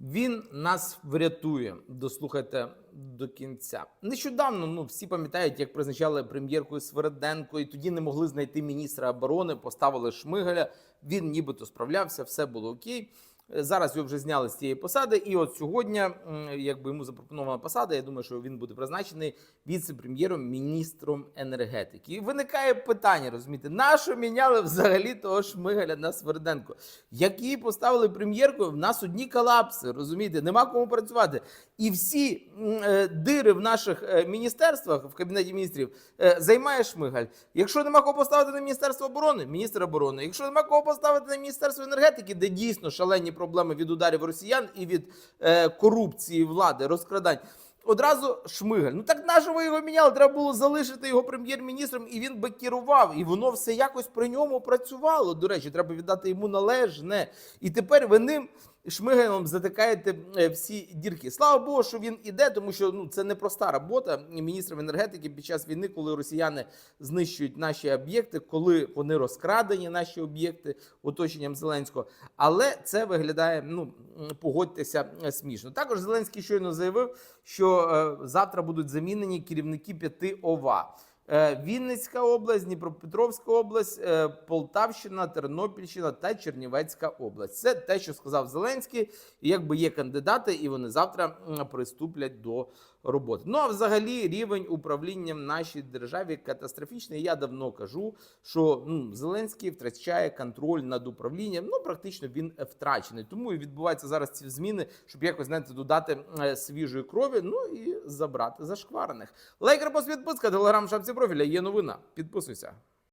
Він нас врятує. Дослухайте до кінця. Нещодавно ну всі пам'ятають, як призначали прем'єркою Свереденко, і тоді не могли знайти міністра оборони. Поставили Шмигаля. Він нібито справлявся, все було окей. Зараз його вже зняли з цієї посади, і от сьогодні, якби йому запропонована посада, я думаю, що він буде призначений віце-прем'єром, міністром енергетики. І виникає питання, розумієте, на що міняли взагалі того Шмигаля на Сверденко? Які поставили прем'єркою, в нас одні колапси, розумієте, нема кому працювати. І всі е, дири в наших е, міністерствах, в кабінеті міністрів, е, займає Шмигаль. Якщо нема кого поставити на Міністерство оборони, міністр оборони. Якщо нема кого поставити на Міністерство енергетики, де дійсно шалені проблеми від ударів росіян і від е, корупції влади, розкрадань. Одразу Шмигаль. Ну так на ви його міняли? Треба було залишити його прем'єр-міністром, і він би керував. І воно все якось при ньому працювало. До речі, треба віддати йому належне. І тепер ви ним Шмигалем затикаєте е, всі дірки. Слава Богу, що він іде, тому що ну це не проста робота міністром енергетики під час війни, коли росіяни знищують наші об'єкти, коли вони розкрадені, наші об'єкти оточенням Зеленського. Але це виглядає, ну погодьтеся, е, смішно. Також Зеленський щойно заявив, що е, завтра будуть замінені керівники п'яти ОВА. Е, Вінницька область, Дніпропетровська область, е, Полтавщина, Тернопільщина та Чернівецька область. Це те, що сказав Зеленський. Якби є кандидати, і вони завтра приступлять до роботи. Ну а взагалі рівень управління в нашій державі катастрофічний. Я давно кажу, що ну, Зеленський втрачає контроль над управлінням. Ну практично він втрачений. Тому і відбуваються зараз ці зміни, щоб якось знаєте, додати е, свіжої крові. Ну і забрати зашкварених. Лайк, репост, підписка, телеграм, шапці профіля. Є новина. Підписуйся.